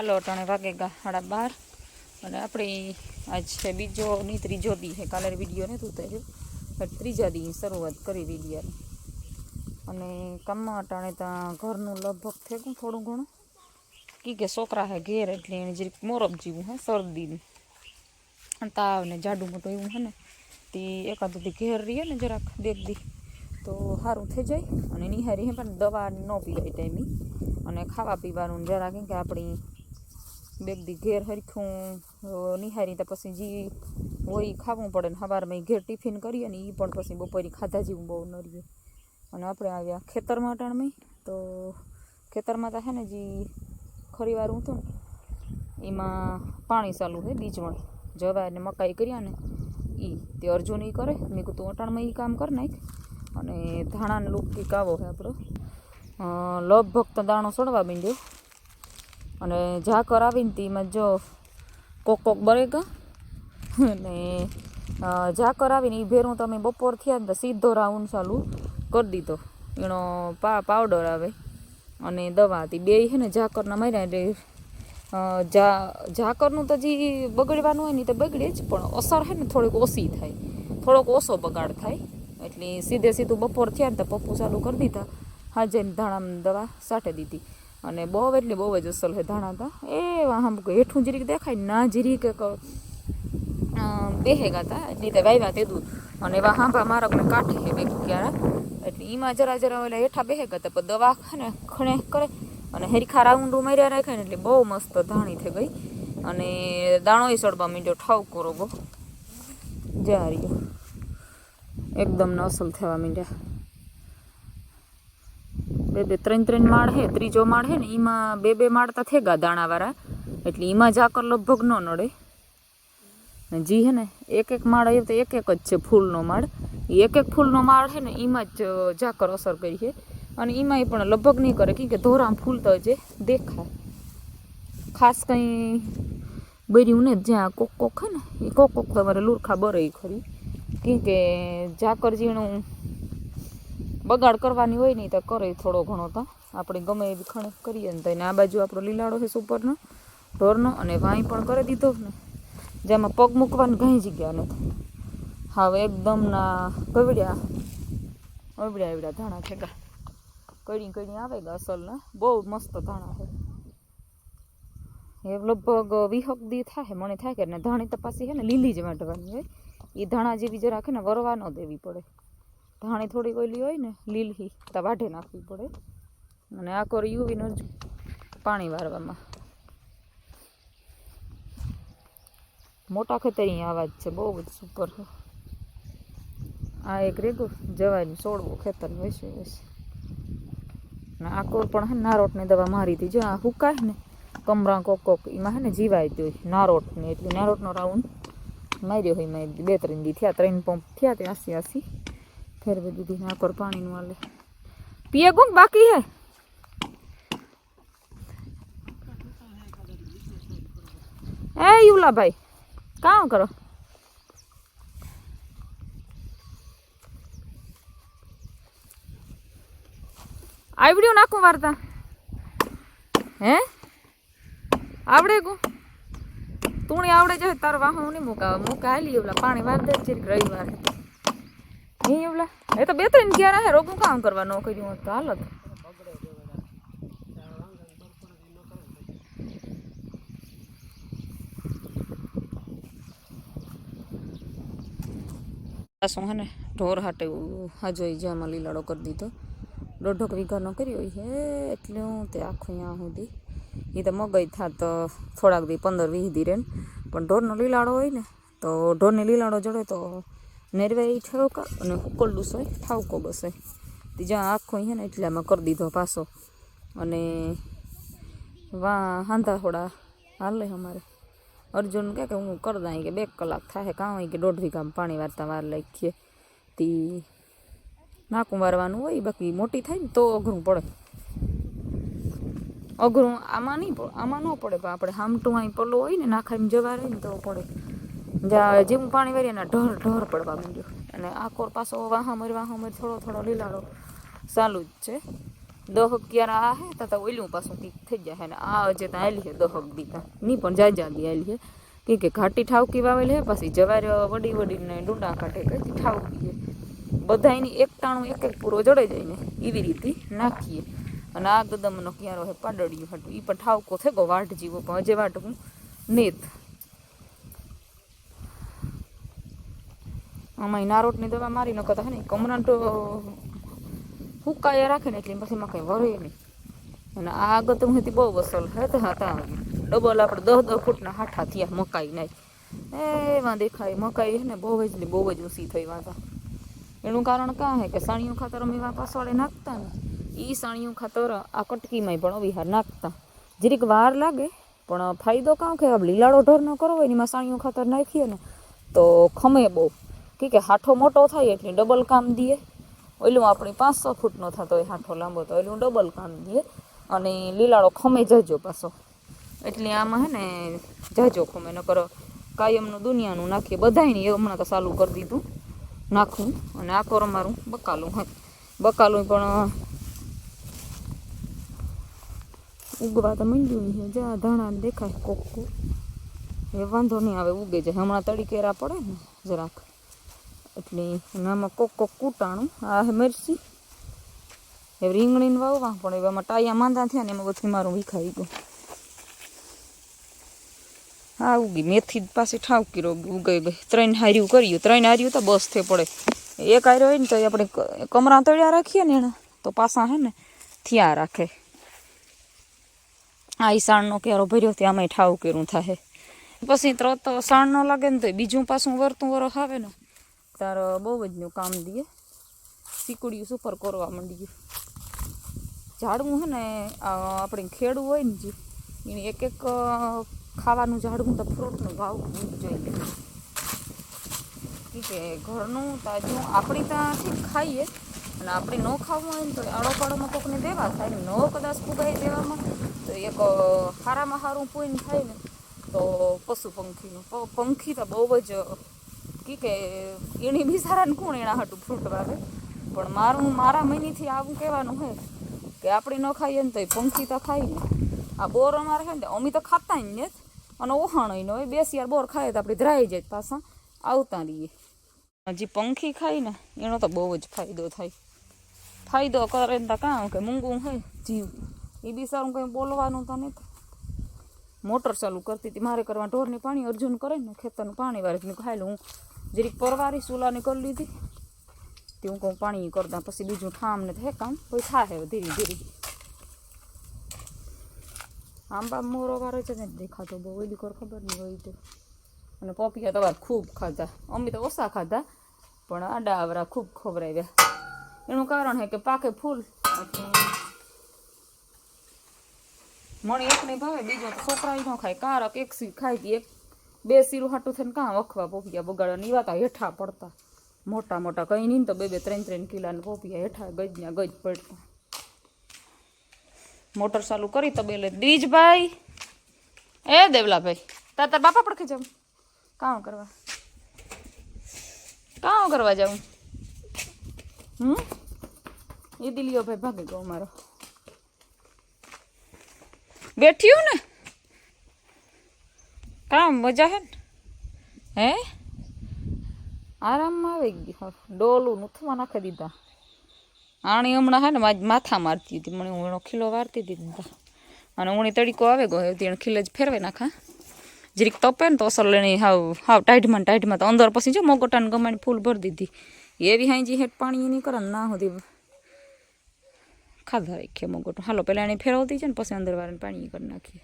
હાલો અટાણે વાગે ગા, સાડા બાર. અને આપણે આજ છે બીજો ની ત્રીજો દી છે કાલે વીડિયો ને તું ઉતાર્યો ત્રીજા દી શરૂઆત કરી વિડીયાની અને કામમાં અટાણે ત્યાં ઘરનું લગભગ થયું થોડું ઘણું. કી કે છોકરા હે ઘેર, એટલે એને જરીક મોરબ જેવું હે, શરદીનું. તાવ ને જાડું મોટું એવું હે ને, તે એકાદ ઘેર રહીએ ને જરાક દેખ દી. તો સારું થઈ જાય. અને નિહારી પણ દવા ન પીવાય ટાઈમી. અને ખાવા પીવાનું જરા કેમ કે આપણી બેગ દી ઘેર હરખું નિહારીને પછી જે હોય ખાવું પડે ને સવારમાં ઘેર ટિફિન કરીએ ને એ પણ પછી બપોરે ખાધા જેવું બહુ ન રહીએ. અને આપણે આવ્યા ખેતરમાં અટાણમાં તો ખેતરમાં તો હે ને જે ખરીવારું હતું ને, એમાં પાણી ચાલુ છે, બીજવણ. જવા ને મકાઈ કર્યા ને એ તે અર્જુન એ કરે. મેં કીધું તું અટાણમાં એ કામ કર નાખ. અને ધાણાને લૂકતી કાવો છે આપણો. લગભગ તો દાણો સડવા માંડ્યો. અને ઝાકર આવીને તેમાં જો કોક કોક બરેગા અને અ, ઝાકર આવીને એ ભેરું તમે બપોર થયા ને તો સીધો રાઉન્ડ ચાલુ કરી દીધો. એનો પા પાવડર આવે અને દવા હતી. બે છે ને ઝાકરના માર્યા એટલે ઝા ઝાકરનું તો જે બગડવાનું હોય ને તો બગડે જ પણ અસર છે ને થોડીક ઓછી થાય. થોડોક ઓછો બગાડ થાય. એટલે સીધે સીધું બપોર થયા ને તો પપ્પુ ચાલુ કરી દીધા. હાજે ધાણામાં દવા સાટે દીધી. અને બહુ એટલે બહુ જ અસલ છે ધાણા હતા એ આમ હેઠું જીરીક દેખાય ના જીરીક બેહેગા હતા એટલે તે વાવ્યા તે અને એવા હાંભા મારકને કાઢે હે બે ક્યારા. એટલે એમાં જરા જરા ઓલા હેઠા બેહેગા હતા, પણ દવા ખાને ખણે કરે અને હેરખા રાઉન્ડ માર્યા રાખે ને એટલે બહુ મસ્ત ધાણી થઈ ગઈ. અને દાણોય સડવા મીંડ્યો ઠાવ કરો બહુ. જા રહ્યો. એકદમ અસલ થવા માંડ્યા. બે બે, ત્રણ ત્રણ માળ હે, ત્રીજો માળ હે ને એમાં બે બે માળતા થેગા દાણાવાળા. એટલે એમાં ઝાકર લગભગ ન નડે. જી હે ને, એક એક માળ આવ્યો તો એક એક જ છે ફૂલનો માળ. એ એક એક ફૂલનો માળ છે ને એમાં જ ઝાકર અસર કરી છે અને એમાંય પણ લગભગ નહીં કરે કે ધોરામ ફૂલ તો જે દેખાય. ખાસ કંઈ બર્યું ને જ્યાં કોક કોક હે ને, એ કોક કોક તમારે લુરખા બરે ખરી. કે ઝાકર ઝીણું બગાડ કરવાની હોય નહીં તો કરે થોડો ઘણો તો. આપણે ગમે એવી ખણે કરીએ ને તો એને આ બાજુ આપણો લીલાડો છે સુપરનો, ઢોરનો અને વાંય પણ કરી દીધો ને. જેમાં પગ મૂકવાની ઘણી જગ્યા નથી. હવે એકદમ ના ગવડ્યા અવડ્યા એવડ્યા ધાણા ગા કડી કડી આવે ગા અસલના, બહુ મસ્ત ધાણા છે એ લગભગ વિહક દી થાય મને થાય કે ધાણી તપાસી છે ને લીલી જ વાટવાની હોય. એ ધાણા જેવી જરા છે ને વરવા ન દેવી પડે. ધાણી થોડી ઓઈલી હોય ને લીલી તો વાઢે નાખવી પડે. અને આ કોર યુવીનો જ પાણી વારવામાં. મોટા ખેતરી આવાજ છે, બહુ જ સુપર આ એક રેગો જવાનું છોડવું ખેતર વેસી વેસી ને આ કોર પણ હે નારોટની દવા મારી હતી. જો આ હુકાય ને, કમરા કોક કોક એમાં હે ને જીવાય જોઈ નારોટની. એટલે નારોટનો રાઉન્ડ માર્યો હોય મારી બે ત્રણ દી થયા, ત્રણ પંપ થયા તે આસી આસી. ફેરવી દીધી ને આકોર પાણીનું આલે. પીએ ગુંગ બાકી હે? એ યુલા ભાઈ કામ કરો આવડ્યું નાખું વાર્તા. હે? આવડે ગો તુણી આવડે જાય તાર વાહન નહીં મૂકા મૂકા હાલી એવલા પાણી વાર દે છે રવિવાર. હે એવલા એ તો બે ત્રણ ગયા હે, રોગનું કામ કરવાનું કર્યું હોત તો હાલત શું હે ને, ઢોર હાટે હાજો જામાં લીલાડો કરી દીધો. દોઢક વીઘાનો કર્યો છે એટલું તે આખું અહીંયા સુધી. એ તો મગજ થાત થોડાક દી પંદર વીસ દી રહે પણ ઢોરનો લીલાડો હોય ને, તો ઢોરને લીલાડો જડે તો નેરવે એ ઠેવકા અને હુકલડું સોય ઠાવકો બસે ત્રીજા આખો અહીંયા ને એટલામાં કરી દીધો પાછો. અને વા હાંધા થોડા હાલે અમારે. અર્જુન કહે કે હું કરી દઈ કે બે કલાક થાય કાં હોય કે દોઢ વીઘામાં પાણી વારતા વાર લખીએ. તી નાકું વારવાનું હોય, બાકી મોટી થાય ને તો અઘરું પડે. અઘરું આમાં નહીં આમાં ન પડે, પણ આપણે હામટું અહીં પલ્લો હોય ને, નાખાઈને જવા રહે ને તો પડે. જ્યાં જેવું પાણી વારીએ એના ઢર ઢર પડવા માંડ્યું. અને આ કોર પાછો વાહામર વાહામર થોડો થોડો લીલાડો ચાલુ જ છે. દહક ક્યારે આ હે, તો ઓલ્યું ઓલું પાછું કંઈક થઈ જાય અને આ હજે ત્યાં આવેલી છે દહક દીતા નહીં પણ જાય જાદી આવેલી છે કે ઘાટી ઠાવકી વાવેલી હે, પછી જવાર વડી વડીને ડુંડા કાઢે, કઈ ઠાવકી છે બધાયની એકટાણું એક એક પૂરો જડે જાય ને, એવી રીતે નાખીએ. અને આ ગદમનો ક્યારો હે પાડડ્યું હતું એ પણ ઠાવકો થયો વાટ જીવો, પણ હજે વાટકું નેત. આમાં નારોટની દવા મારી ન કરતા હે ને કમરાન તો હુકાયા રાખે ને એટલે પછી એમાં કંઈ વરે નહીં. અને આ આગળ તો હતી બહુ વસલ હતા હતા ડબલ આપણે દસ દસ ફૂટના હાઠા થયા, મકાઈ નાય. એમાં દેખાય, મકાઈ હે ને બહુ જ ને બહુ જ ઊંચી થઈ વાતા એનું કારણ કાં હે કે સાણિયું ખાતર અમે એવા પાછવાડે નાખતા ને એ સાણિયું ખાતર આ કટકીમાંય પણ અવિહાર નાખતા. જરીક વાર લાગે, પણ ફાયદો કાં કે લીલાડો ઢોર ન કરો હોય એમાં સાણિયું ખાતર નાખીએ ને, તો ખમે બહુ. કે કે હાઠો મોટો થાય એટલે ડબલ કામ દઈએ. ઓલું આપણી પાંચસો ફૂટનો થતો હોય હાથો લાંબો, તો ઓલું ડબલ કામ દઈએ. અને લીલાળો ખમે જજો પાછો. એટલે આમાં હે ને જાજો ખમે ન કરો કાયમનું દુનિયાનું નાખીએ. બધાયને એ હમણાં તો ચાલુ કરી દીધું. નાખવું અને આ કરો મારું બકાલું હા. બકાલું પણ ઉગવા તો મંડ્યું નહીં. જા ધાણા દેખાય કોક. એ વાંધો નહીં આવે, ઉગે જાય. હમણાં તડીકેરા પડે ને જરાક. એટલે આમાં કોક કોક કૂટાણું, આ મરસી એ રીંગણીને વાવવા, પણ એવામાં ટાયા માંદા થયા ને એમાં બધું મારું વિખાઈ ગયું. હા ઉગી મેથી પાસે ઠાવ રોગ ઉગાઈ ગઈ. ત્રણ હાર્યું કર્યું. ત્રણ હાર્યું તો બસ થઈ પડે. એક હાર્યો હોય ને તો આપણે કમરા તળ્યા રાખીએ ને એના, તો પાસા હે ને, થયા રાખે. આ સાણનો ક્યારો ભર્યો ત્યાં આમાંય ઠાવ કર્યું થાય પછી તરત સાણ ન લાગે ને તો બીજું પાછું વરતું વરસ આવે ને તાર બહુ જ નું કામ દે સીકુડિયું સુપર કરવા માંડીએ. ઝાડવું છે ને આપણે ખેડવું હોય ને જે, એને એક એક ખાવાનું ઝાડવું તો ફ્રૂટનું ભાવ જોઈએ ઠીક છે, ઘરનું તાજું આપણી ત્યાંથી ખાઈએ, અને આપણે ન ખાવું હોય ને તો આડો પાડોમાં કોકને દેવા થાય ને કદાચ ફુગાઈ દેવામાં, તો એક સારામાં સારું પૂઈને થાય ને તો પશુ પંખીનું પંખી તો બહુ જ કી કે એની બિચારાને કોણ એના હાટું ફ્રૂટ વાવે? પણ મારું, મારા મહિનેથી આવું કહેવાનું હે કે આપણે ન ખાઈએ ને તો પંખી તો ખાઈ ને. આ બોર અમારે છે ને, અમે તો ખાતા ને અને ઓહાણ ન હોય. બેસી યાર બોર ખાય તો આપણે ધરાઈ જાય પાછા. આવતા રહીએ. હજી પંખી ખાય ને, એનો તો બહુ જ ફાયદો થાય. ફાયદો કરે ને તો કાં કે મૂંગું હોય જીવ. એ બિચારું કંઈ બોલવાનું તો નથી મોટર ચાલુ કરતી હતી. મારે કરવા ઢોરની પાણી અર્જુન કરે ને, ખેતરનું પાણી વાળી ખાઈ હું જરીક પરવારી ચૂલાની કરી લીધી. તે કહું, પાણી કરતા પછી બીજું ઠામ ને હે કામ, પછી થાય ધીરે ધીરે. આંબા મોરો વારો છે ને દેખાતો, બહુ ઓલી કોર ખબર નહીં હોય તો. અને પોપિયા તમારે ખૂબ ખાધા. અમે તો ઓછા ખાધા, પણ આડા આવરા ખૂબ ખવડાવ્યા. એનું કારણ છે કે પાકે ફૂલ. મણી એક નહીં ભાવે, બીજો છોકરા ન ખાય, કારક એક સી ખાય એક. બે સીરું હાટું થઈને કાં વખવા પોપિયા બગાડવા? નીવાતા હેઠા પડતા. મોટા મોટા કંઈ નહીં ને તો બે બે ત્રણ ત્રણ કિલાના પોપિયા હેઠા ગજના ગજ પડતા. મોટર ચાલુ કરી તો બેલે, દ્રીજભાઈ, એ દેવલાભાઈ, તાર તાર બાપા પડખે જાઉં. કામ કરવા? કામ કરવા જાઉં? હમ? એ દિલિયો ભાઈ ભાગી ગયો મારો બેઠ્યું ને? કામ મજા હે ને? હે? આરામમાં આવી ગયું ડોલું નુથવા નાખી દીધા. આણી હમણાં હે ને માથા મારતી હતી. મને હું ખીલો વારતી હતી અને ઉણી તડીકો આવે ગયો હતી એને ખીલે જ ફેરવે નાખા જરીક તપે ને તો અસર લઈને હાવ હાવ ટાઈટમાં ટાઈટમાં તો અંદર પછી જો મોગોટાને ગમાઈને ફૂલ ભરી દીધી. એવી હાંજી હેઠ પાણી નહીં કરે ના સુધી ખાધા રાખીએ મોગોટું. હાલો પહેલાં એને ફેરવતી છે ને પછી અંદર વાળાને પાણી કરી નાખીએ.